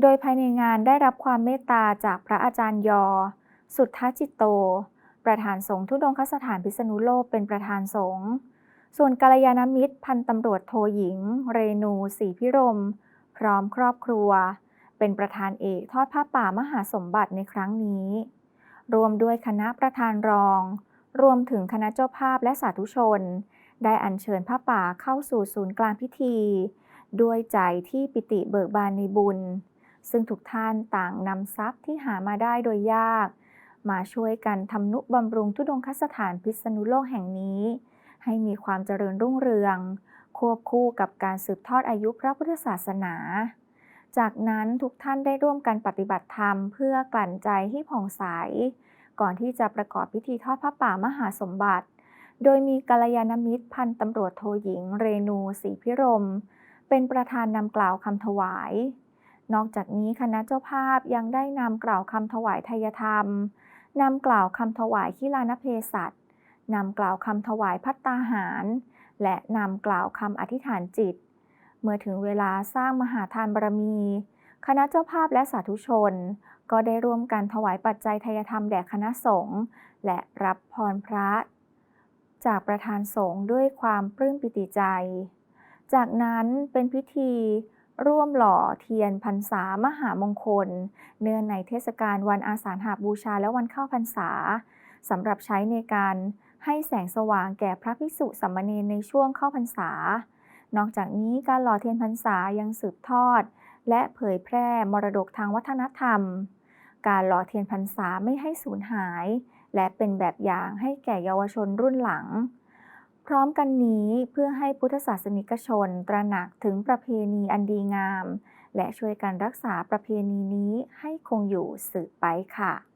โดยภายในงานได้รับความเมตตาจากพระอาจารย์ยอ สุทธจิตโต ประธานสงฆ์ทุดงคสถานพิษณุโลกเป็นประธานสงฆ์ ส่วนกัลยาณมิตรพันตำรวจโทหญิง เรนูศรีพิรม พร้อมครอบครัว เป็นประธานเอกทอดผ้าป่ามหาสมบัติในครั้งนี้ รวมด้วยคณะประธานรอง รวมถึงคณะเจ้าภาพและสาธุชน ได้อัญเชิญผ้าป่าเข้าสู่ศูนย์กลางพิธี ด้วยใจที่ปิติเบิกบานในบุญ ซึ่งทุกท่านต่างนำทรัพย์ที่หามาได้โดยยาก มาช่วยกันทำนุบำรุงทุดงคสถานพิษณุโลกแห่งนี้ ให้มีความเจริญรุ่งเรือง ควบคู่กับการสืบทอดอายุพระพุทธศาสนา จากนั้นทุกท่านได้ร่วมกันปฏิบัติธรรม เพื่อกลั่นใจให้ผ่องใส ก่อนที่จะประกอบพิธีทอดพระป่ามหาสมบัติ โดยมีกัลยาณมิตรพันตำรวจโทหญิง เรนูศรีพิรม เป็นประธานนำกล่าวคำถวาย นอกจากนี้คณะเจ้าภาพยังได้นำกล่าวคำถวายทายธรรม นำกล่าวคำถวายขีลานเพสัตนำกล่าวคำถวายพัตตาหาร และนำกล่าวคำอธิษฐานจิต เมื่อถึงเวลาสร้างมหาทานบารมี คณะเจ้าภาพและสาธุชน ก็ได้ร่วมกันถวายปัจจัยทายธรรมแด่คณะสงฆ์และรับพรพระ จากประธานสงฆ์ด้วยความปลื้มปิติใจ จากนั้นเป็นพิธี ร่วมหล่อเทียนพรรษามหามงคล เนื่องในเทศกาลวันอาสาฬหาบูชาและวันเข้าพรรษาสำหรับใช้ในการให้แสงสว่างแก่พระภิกษุสามเณรในช่วงเข้าพรรษา นอกจากนี้การหล่อเทียนพรรษายังสืบทอด และเผยแพร่มรดกทางวัฒนธรรม การหล่อเทียนพรรษาไม่ให้สูญหาย และเป็นแบบอย่างให้แก่เยาวชนรุ่นหลัง พร้อมกันนี้เพื่อให้พุทธศาสนิกชนตระหนักถึงประเพณีอันดีงาม และช่วยกันรักษาประเพณีนี้ให้คงอยู่สืบไปค่ะ